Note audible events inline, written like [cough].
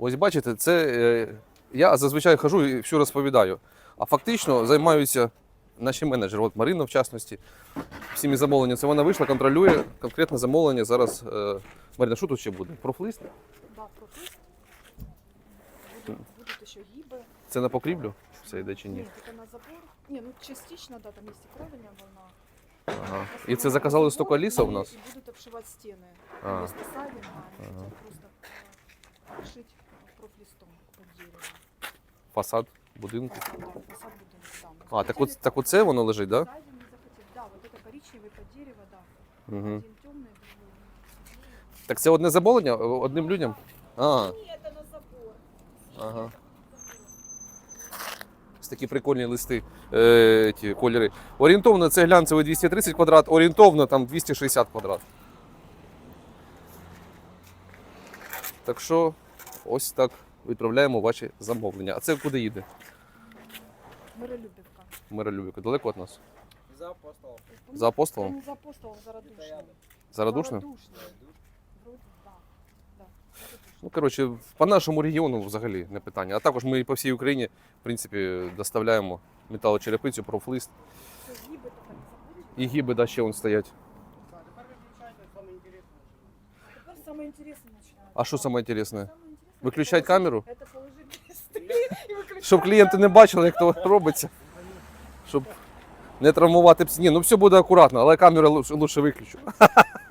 Ось бачите, це е, я зазвичай хожу і всю розповідаю. А фактично займаються наші менеджери, от Марина в частності, всіми замовленнями. Це вона вийшла, контролює конкретне замовлення. Зараз е, Марина, що тут ще буде? Профлист? Да, пропуск. Будут, будут еще гибы. Це на покрівлю? Все йде чи ні? Нет, это на забор. Не, ну частично, да, там есть и кровельня волна. Ага. І це заказали стільки ліса у нас? И будут обшивать стены. А. Вместо садина они Ага. хотят просто Фасад будинку. Фасад, да, фасад будинка, да. Мы А, так от, захотели так оце воно лежить, так? Да? сзади не захотели. Да, вот это коричневый под дерево, да. Угу. Один темный, другой. Так це одне замовлення о- одним людям? А, Нет, это на забор. ага. Ось такі прикольні листи, е, ті кольори. Орієнтовно це глянцевий 230 квадрат, орієнтовно там 260 квадрат. Так що ось так відправляємо ваші замовлення. А це куди їде? Миролюбівка. Миролюбівка. Далеко від нас? За апостолов. За апостолом? Не за апостолом, за радушним. Зарадушним? Радушним. Ну, коротше, по нашому регіону взагалі не питання. А також ми по всій Україні, в принципі, доставляємо металочерепицю, профлист. І гіби да, ще вон стоять. Тепер саме інтересне. А що саме інтересне? Виключать камеру? Это і. Щоб клієнти не бачили, як то робиться. Щоб не травмувати пс. Ні, ну все буде акуратно, але камеру лучше, лучше виключу. [laughs]